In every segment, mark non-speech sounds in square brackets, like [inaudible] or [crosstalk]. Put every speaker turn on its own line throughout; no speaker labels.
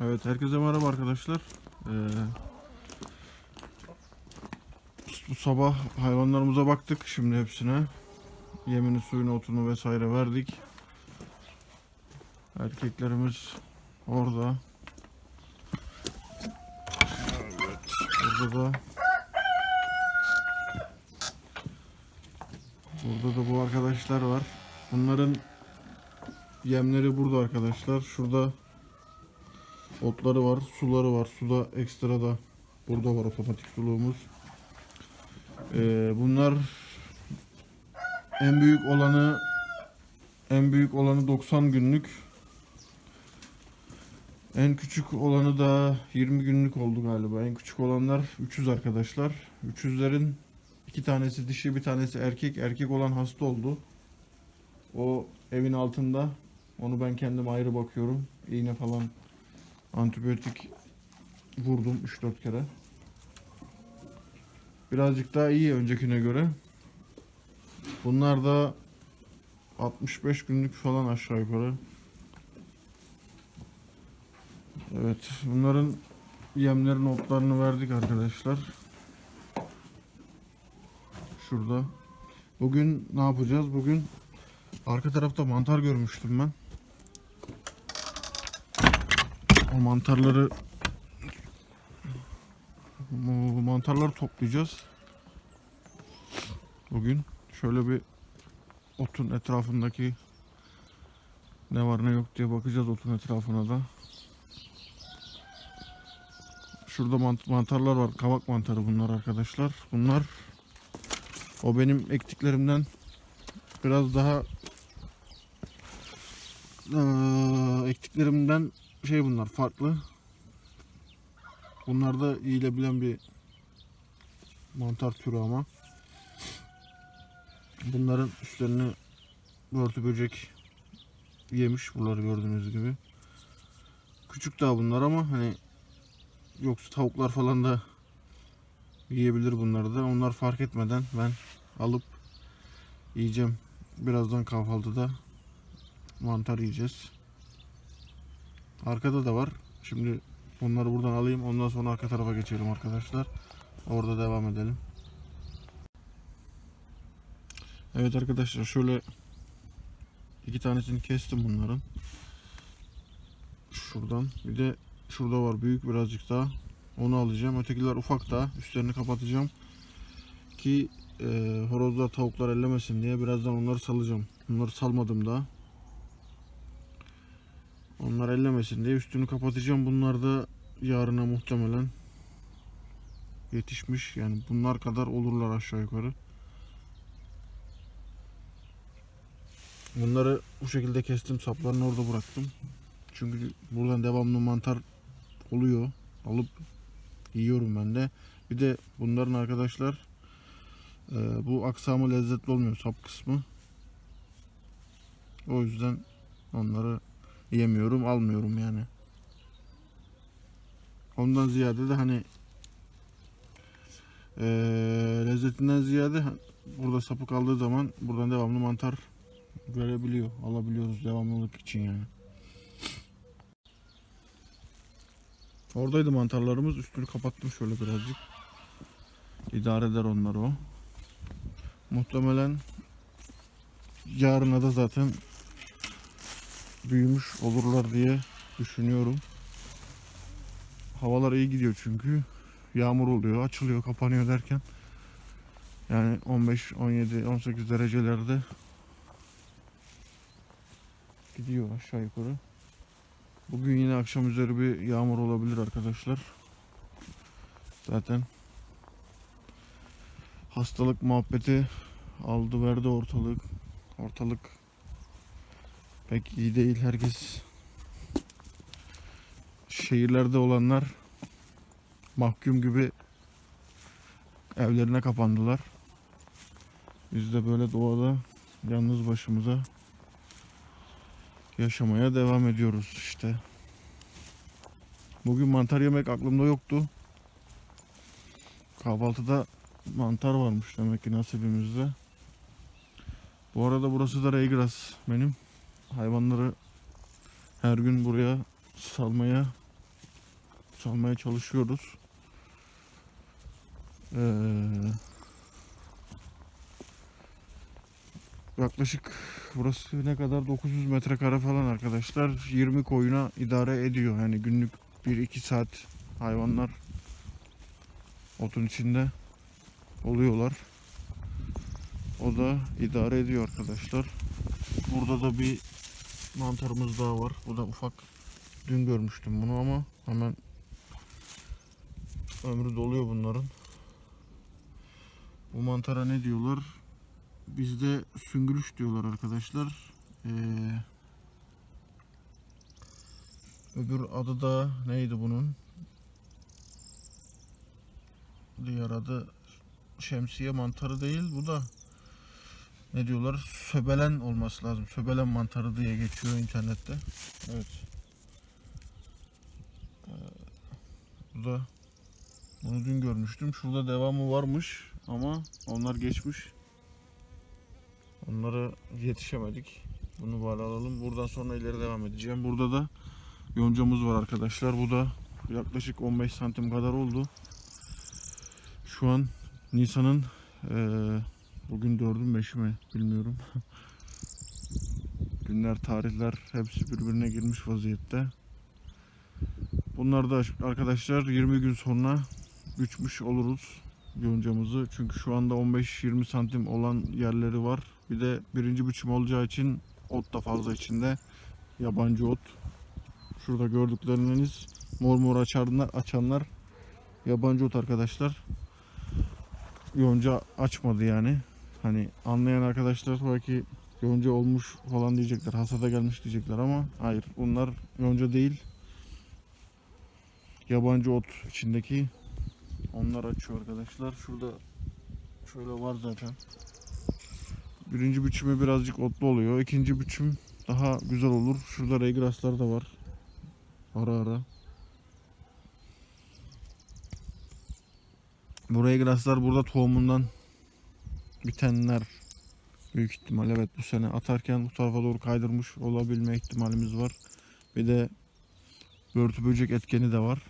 Evet herkese merhaba arkadaşlar. Ee, bu sabah hayvanlarımıza baktık şimdi hepsine. Yemini, suyunu, otunu vesaire verdik. Erkeklerimiz orada. Evet, burada da Burada da bu arkadaşlar var. Bunların yemleri burada arkadaşlar. Şurada Otları var, suları var. Suda ekstra da burada var otomatik suluğumuz. Ee, bunlar en büyük olanı en büyük olanı 90 günlük. En küçük olanı da 20 günlük oldu galiba. En küçük olanlar 300 arkadaşlar. 300'lerin iki tanesi dişi, bir tanesi erkek. Erkek olan hasta oldu. O evin altında. Onu ben kendim ayrı bakıyorum. İğne falan Antibiyotik vurdum 3-4 kere. Birazcık daha iyi öncekine göre. Bunlar da 65 günlük falan aşağı yukarı. Evet, bunların yemlerin otlarını verdik arkadaşlar. Şurada. Bugün ne yapacağız? Bugün arka tarafta mantar görmüştüm ben. O mantarları bu mantarları toplayacağız. Bugün şöyle bir otun etrafındaki ne var ne yok diye bakacağız otun etrafına da. Şurada mant- mantarlar var. Kavak mantarı bunlar arkadaşlar. Bunlar o benim ektiklerimden biraz daha eee, ektiklerimden şey bunlar farklı. Bunlar da yiyilebilen bir mantar türü ama. Bunların üstlerini börtü böcek yemiş buraları gördüğünüz gibi. Küçük daha bunlar ama hani yoksa tavuklar falan da yiyebilir bunları da. Onlar fark etmeden ben alıp yiyeceğim. Birazdan kahvaltıda mantar yiyeceğiz. Arkada da var. Şimdi onları buradan alayım. Ondan sonra arka tarafa geçelim arkadaşlar. Orada devam edelim. Evet arkadaşlar şöyle iki tanesini kestim bunların. Şuradan. Bir de şurada var büyük birazcık daha. Onu alacağım. Ötekiler ufak daha. Üstlerini kapatacağım. Ki e, horozlar tavuklar ellemesin diye birazdan onları salacağım. Bunları salmadım daha. Onlar ellemesin diye üstünü kapatacağım. Bunlar da yarına muhtemelen yetişmiş. Yani bunlar kadar olurlar aşağı yukarı. Bunları bu şekilde kestim. Saplarını orada bıraktım. Çünkü buradan devamlı mantar oluyor. Alıp yiyorum ben de. Bir de bunların arkadaşlar e, bu aksamı lezzetli olmuyor sap kısmı. O yüzden onları yemiyorum, almıyorum yani. Ondan ziyade de hani eee, lezzetinden ziyade burada sapı kaldığı zaman buradan devamlı mantar verebiliyor, alabiliyoruz devamlılık için yani. Oradaydı mantarlarımız. Üstünü kapattım şöyle birazcık. İdare eder onları o. Muhtemelen yarına da zaten büyümüş olurlar diye düşünüyorum. Havalar iyi gidiyor çünkü. Yağmur oluyor, açılıyor, kapanıyor derken. Yani 15, 17, 18 derecelerde gidiyor aşağı yukarı. Bugün yine akşam üzeri bir yağmur olabilir arkadaşlar. Zaten hastalık muhabbeti aldı verdi ortalık. Ortalık pek iyi değil. Herkes şehirlerde olanlar mahkum gibi evlerine kapandılar. Biz de böyle doğada yalnız başımıza yaşamaya devam ediyoruz işte. Bugün mantar yemek aklımda yoktu. Kahvaltıda mantar varmış demek ki nasibimizde. Bu arada burası da Reygras benim hayvanları her gün buraya salmaya salmaya çalışıyoruz. Ee, yaklaşık burası ne kadar 900 metrekare falan arkadaşlar. 20 koyuna idare ediyor. Yani günlük 1-2 saat hayvanlar otun içinde oluyorlar. O da idare ediyor arkadaşlar. Burada da bir mantarımız daha var. Bu da ufak. Dün görmüştüm bunu ama hemen ömrü doluyor bunların. Bu mantara ne diyorlar? Bizde süngülüş diyorlar arkadaşlar. Ee, öbür adı da neydi bunun? Diğer adı şemsiye mantarı değil. Bu da ne diyorlar? Söbelen olması lazım. Söbelen mantarı diye geçiyor internette. Evet. Ee, bu da bunu dün görmüştüm. Şurada devamı varmış ama onlar geçmiş. Onlara yetişemedik. Bunu böyle alalım. Buradan sonra ileri devam edeceğim. Burada da yoncamız var arkadaşlar. Bu da yaklaşık 15 santim kadar oldu. Şu an Nisan'ın eee bugün 4'ü mü 5'i mi bilmiyorum. [laughs] Günler, tarihler hepsi birbirine girmiş vaziyette. Bunlar da arkadaşlar 20 gün sonra biçmiş oluruz yoncamızı. Çünkü şu anda 15-20 santim olan yerleri var. Bir de birinci biçim olacağı için ot da fazla içinde. Yabancı ot. Şurada gördükleriniz mor mor açanlar, açanlar yabancı ot arkadaşlar. Yonca açmadı yani. Hani anlayan arkadaşlar belki yonca olmuş falan diyecekler. Hasada gelmiş diyecekler ama hayır. Bunlar yonca değil. Yabancı ot içindeki onlar açıyor arkadaşlar. Şurada şöyle var zaten. Birinci biçimi birazcık otlu oluyor. İkinci biçim daha güzel olur. Şurada regraslar da var. Ara ara. Bu regraslar burada tohumundan bitenler büyük ihtimal evet bu sene atarken bu tarafa doğru kaydırmış olabilme ihtimalimiz var. Bir de börtü böcek etkeni de var.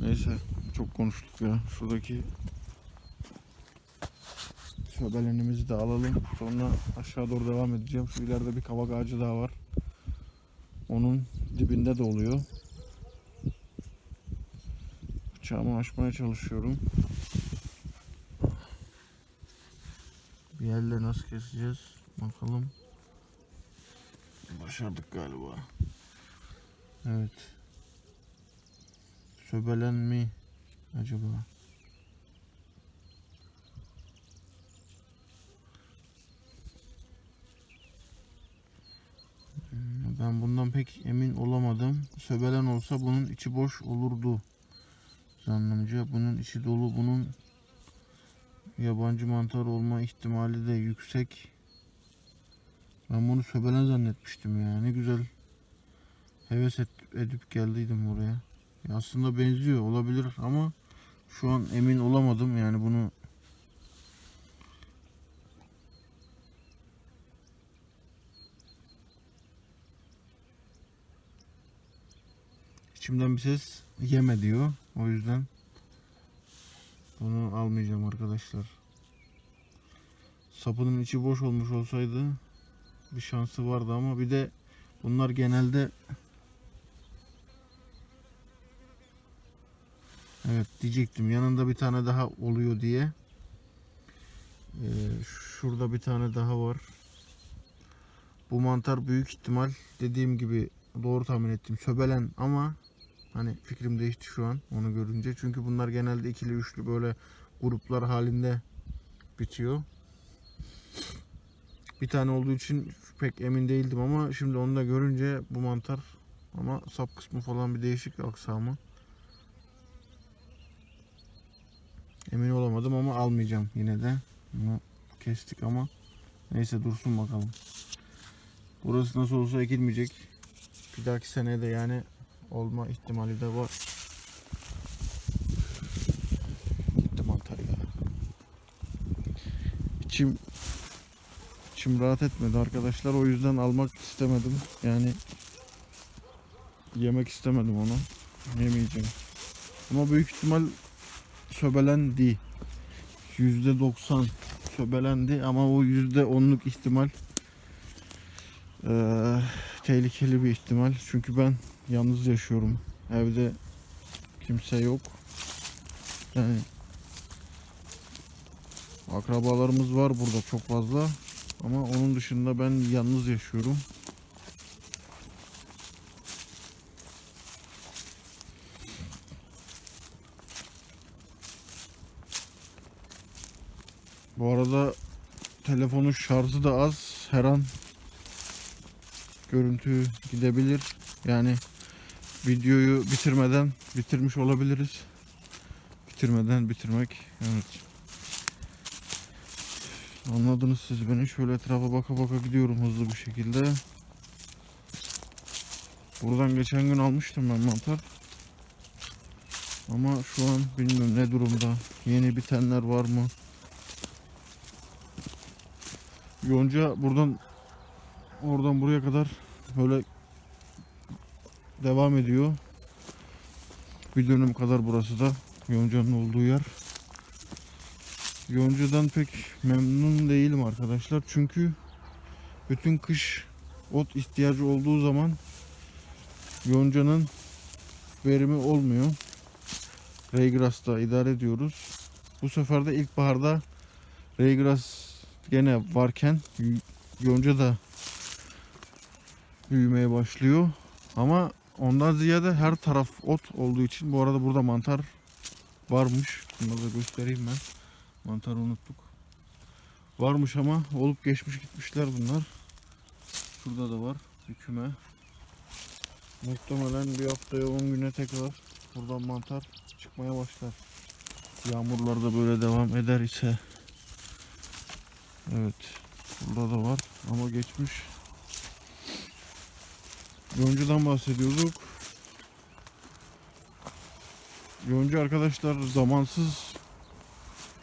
Neyse çok konuştuk ya. Şuradaki şöbelenimizi de alalım. Sonra aşağı doğru devam edeceğim. Şu ileride bir kavak ağacı daha var. Onun dibinde de oluyor. Bıçağımı açmaya çalışıyorum. Yerle nasıl keseceğiz? Bakalım. Başardık galiba. Evet. Söbelen mi acaba? Ben bundan pek emin olamadım. Söbelen olsa bunun içi boş olurdu. Zannımca bunun içi dolu. Bunun yabancı mantar olma ihtimali de yüksek. Ben bunu söbelen zannetmiştim ya. Ne güzel heves et- edip geldiydim oraya. Ya aslında benziyor olabilir ama şu an emin olamadım yani bunu İçimden bir ses yeme diyor. O yüzden bunu almayacağım arkadaşlar. Sapının içi boş olmuş olsaydı bir şansı vardı ama bir de bunlar genelde Evet diyecektim yanında bir tane daha oluyor diye. Ee, şurada bir tane daha var. Bu mantar büyük ihtimal dediğim gibi doğru tahmin ettim. Söbelen ama hani fikrim değişti şu an onu görünce. Çünkü bunlar genelde ikili üçlü böyle gruplar halinde bitiyor. Bir tane olduğu için pek emin değildim ama şimdi onu da görünce bu mantar ama sap kısmı falan bir değişik aksamı. Emin olamadım ama almayacağım yine de. Bunu kestik ama neyse dursun bakalım. Burası nasıl olsa ekilmeyecek. Bir dahaki senede yani olma ihtimali de var. Gitti mantar. İçim içim rahat etmedi arkadaşlar. O yüzden almak istemedim. Yani yemek istemedim onu. Yemeyeceğim. Ama büyük ihtimal söbelendi. Yüzde doksan söbelendi ama o yüzde onluk ihtimal eee, tehlikeli bir ihtimal. Çünkü ben yalnız yaşıyorum. Evde kimse yok. Yani akrabalarımız var burada çok fazla. Ama onun dışında ben yalnız yaşıyorum. Bu arada telefonun şarjı da az. Her an görüntü gidebilir. Yani videoyu bitirmeden bitirmiş olabiliriz. Bitirmeden bitirmek. Evet. Anladınız siz beni. Şöyle etrafa baka baka gidiyorum hızlı bir şekilde. Buradan geçen gün almıştım ben mantar. Ama şu an bilmiyorum ne durumda. Yeni bitenler var mı? Yonca buradan oradan buraya kadar böyle devam ediyor. Bir dönüm kadar burası da yoncanın olduğu yer. Yoncadan pek memnun değilim arkadaşlar. Çünkü bütün kış ot ihtiyacı olduğu zaman yoncanın verimi olmuyor. Raygrass'ta idare ediyoruz. Bu sefer de ilkbaharda Raygrass gene varken yonca da büyümeye başlıyor. Ama ondan ziyade her taraf ot olduğu için bu arada burada mantar varmış. Bunları da göstereyim ben. Mantarı unuttuk. Varmış ama olup geçmiş gitmişler bunlar. Şurada da var bir. Muhtemelen bir haftaya 10 güne tekrar buradan mantar çıkmaya başlar. Yağmurlar da böyle devam eder ise. Evet. Burada da var ama geçmiş. Yoncadan bahsediyorduk. Yonca arkadaşlar zamansız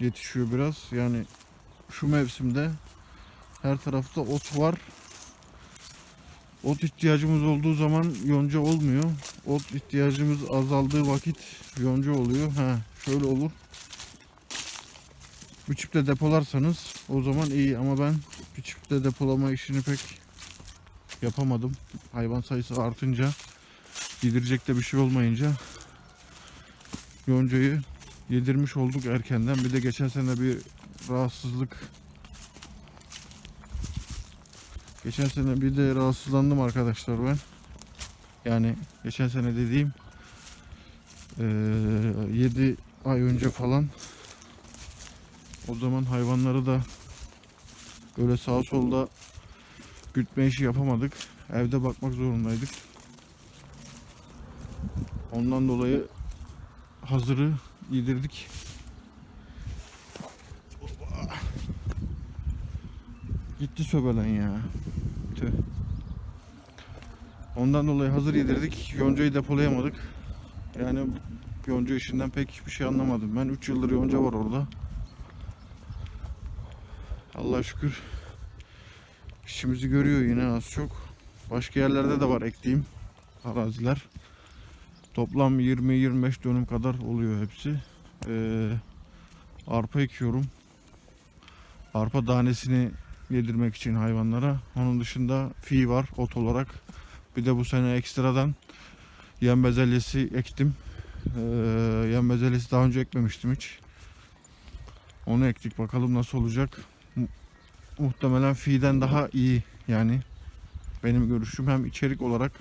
yetişiyor biraz. Yani şu mevsimde her tarafta ot var. Ot ihtiyacımız olduğu zaman yonca olmuyor. Ot ihtiyacımız azaldığı vakit yonca oluyor. Ha, şöyle olur. Bir çifte depolarsanız o zaman iyi ama ben bir çifte depolama işini pek yapamadım. Hayvan sayısı artınca yedirecek de bir şey olmayınca yoncayı yedirmiş olduk erkenden. Bir de geçen sene bir rahatsızlık Geçen sene bir de rahatsızlandım arkadaşlar ben. Yani geçen sene dediğim 7 ay önce falan o zaman hayvanları da böyle sağa solda gütme işi yapamadık. Evde bakmak zorundaydık. Ondan dolayı hazırı yedirdik. Gitti söbelen ya. Tüh. Ondan dolayı hazır yedirdik. Yoncayı depolayamadık. Yani yonca işinden pek bir şey anlamadım. Ben 3 yıldır yonca var orada. Allah şükür işimizi görüyor yine az çok. Başka yerlerde de var ektiğim araziler. Toplam 20-25 dönüm kadar oluyor hepsi. Ee, arpa ekiyorum. Arpa tanesini yedirmek için hayvanlara. Onun dışında fi var ot olarak. Bir de bu sene ekstradan yem bezelyesi ektim. Ee, yem bezelyesi daha önce ekmemiştim hiç. Onu ektik bakalım nasıl olacak. Mu- Muhtemelen fi'den daha iyi yani benim görüşüm hem içerik olarak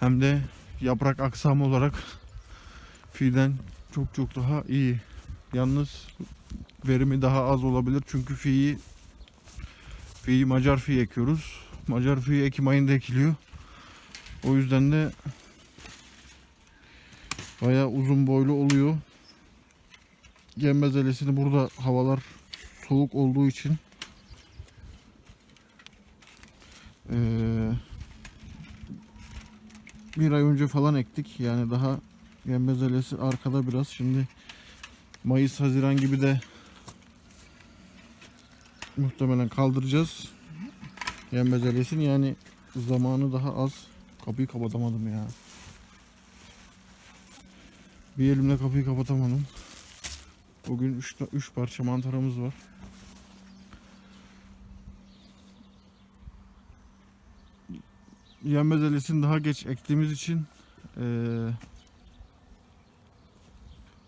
hem de yaprak aksamı olarak fi'den çok çok daha iyi. Yalnız verimi daha az olabilir çünkü fi'yi fi'yi Macar fi ekiyoruz. Macar fi Ekim ayında ekiliyor. O yüzden de bayağı uzun boylu oluyor. Yem bezelesini burada havalar soğuk olduğu için bir ay önce falan ektik. Yani daha yem bezelesi arkada biraz. Şimdi Mayıs, Haziran gibi de muhtemelen kaldıracağız. Yem bezelesini yani zamanı daha az. Kapıyı kapatamadım ya. Bir elimle kapıyı kapatamadım. Bugün 3 üç parça mantarımız var. Yenmez elesini daha geç ektiğimiz için eee,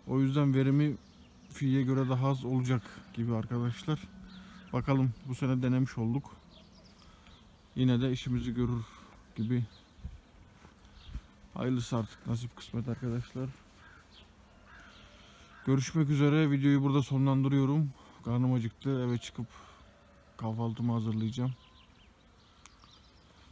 o yüzden verimi fiye göre daha az olacak gibi arkadaşlar. Bakalım bu sene denemiş olduk. Yine de işimizi görür gibi. Hayırlısı artık nasip kısmet arkadaşlar. Görüşmek üzere. Videoyu burada sonlandırıyorum. Karnım acıktı. Eve çıkıp kahvaltımı hazırlayacağım.